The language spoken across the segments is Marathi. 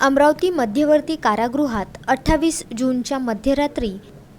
अमरावती मध्यवर्ती कारागृहात अठ्ठावीस जूनच्या मध्यरात्री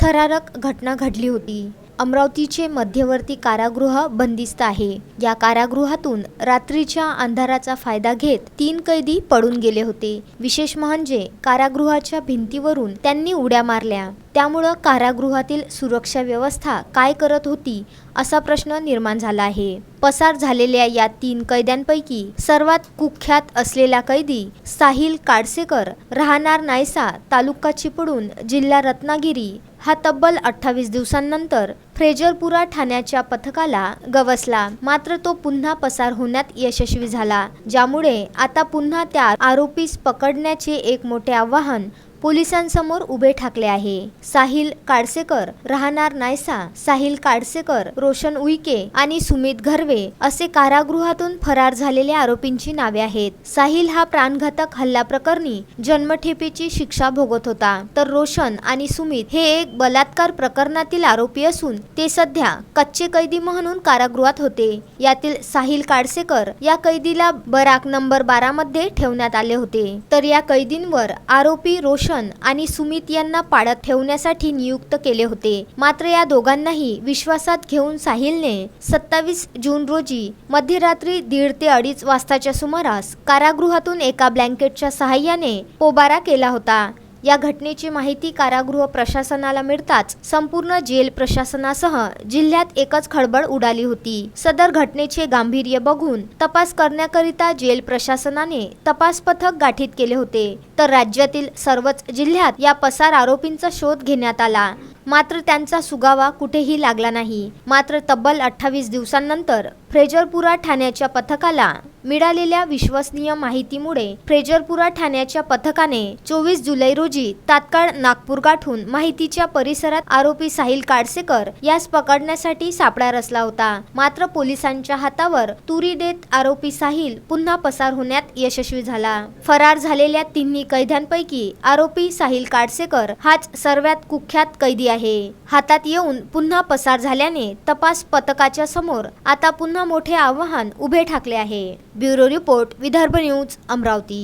थरारक घटना घडली होती. अमरावतीचे मध्यवर्ती कारागृह बंदिस्त आहे. या कारागृहातून रात्रीच्या अंधाराचा फायदा घेत तीन कैदी पडून गेले होते. विशेष म्हणजे कारागृहाच्या भिंतीवरून त्यांनी उड्या मारल्या. त्यामुळं कारागृहातील सुरक्षा व्यवस्था काय करत होती असा प्रश्न निर्माण झाला आहे. पसार झालेल्या या तीन कैद्यांपैकी सर्वात कुख्यात असलेला कैदी साहिल काडसेकर राहणार नायसा तालुका चिपळूण जिल्हा रत्नागिरी. हा तब्बल अठ्ठावीस दिवसांनंतर फ्रेजरपुरा ठाण्याच्या पथकाला गवसला. मात्र तो पुन्हा पसार होण्यात यशस्वी झाला ज्यामुळे आता पुन्हा त्या आरोपीस पकडण्याचे एक मोठे आव्हान पोलिसांसमोर उभे ठाकले आहे. साहिल काडसेकर राहणार नायसा साहिल काडसेकर रोशन उईके आणि सुमित घरवे असे कारागृहातून फरार झालेल्या आरोपींची नावे आहेत. साहिल हा प्राणघातक हल्ला प्रकरणी जन्मठेपेची शिक्षा भोगत होता. तर रोशन आणि सुमित हे एक बलात्कार प्रकरणातील आरोपी असून ते सध्या कच्चे कैदी म्हणून कारागृहात होते. यातील साहिल काडसेकर या कैदीला बराक नंबर बारा मध्ये ठेवण्यात आले होते. तर या कैदींवर आरोपी रोशन आणि सुमित यांना पाळत ठेवण्यासाठी नियुक्त केले होते. मात्र या दोघांनाही विश्वासात घेऊन साहिलने सत्तावीस जून रोजी मध्यरात्री दीड ते अडीच वाजताच्या सुमारास कारागृहातून एका ब्लँकेटच्या सहाय्याने पोबारा केला होता. या घटनेची माहिती कारागृह प्रशासनाला मिळताच संपूर्ण जेल प्रशासनासह जिल्ह्यात एकच खळबळ उडाली होती. सदर घटनेचे गांभीर्य बघून तपास करण्याकरिता जेल प्रशासनाने तपास पथक गाठीत केले होते. तर राज्यातील सर्वच जिल्ह्यात या पसार आरोपींचा शोध घेण्यात आला. मात्र त्यांचा सुगावा कुठेही लागला नाही. मात्र तब्बल अठ्ठावीस दिवसांनंतर फ्रेजरपुरा ठाण्याच्या पथकाला मिळालेल्या विश्वसनीय माहितीमुळे फ्रेजरपुरा ठाण्याच्या पथकाने चोवीस जुलै रोजी तात्काळ नागपूर गाठून माहितीच्या परिसरात आरोपी साहिल काडसेकर यास पकडण्यासाठी सापळा रचला होता. मात्र पोलिसांच्या हातावर तुरी देत आरोपी साहिल पुन्हा पसार होण्यात यशस्वी झाला. फरार झालेल्या तिन्ही कैद्यांपैकी आरोपी साहिल काडसेकर हाच सर्वात कुख्यात कैदी आहे. हातात येऊन पुन्हा पसार झाल्याने तपास पथकाच्या समोर आता पुन्हा मोठे आव्हान उभे ठाकले आहे. Bureau report Vidarbha news Amravati.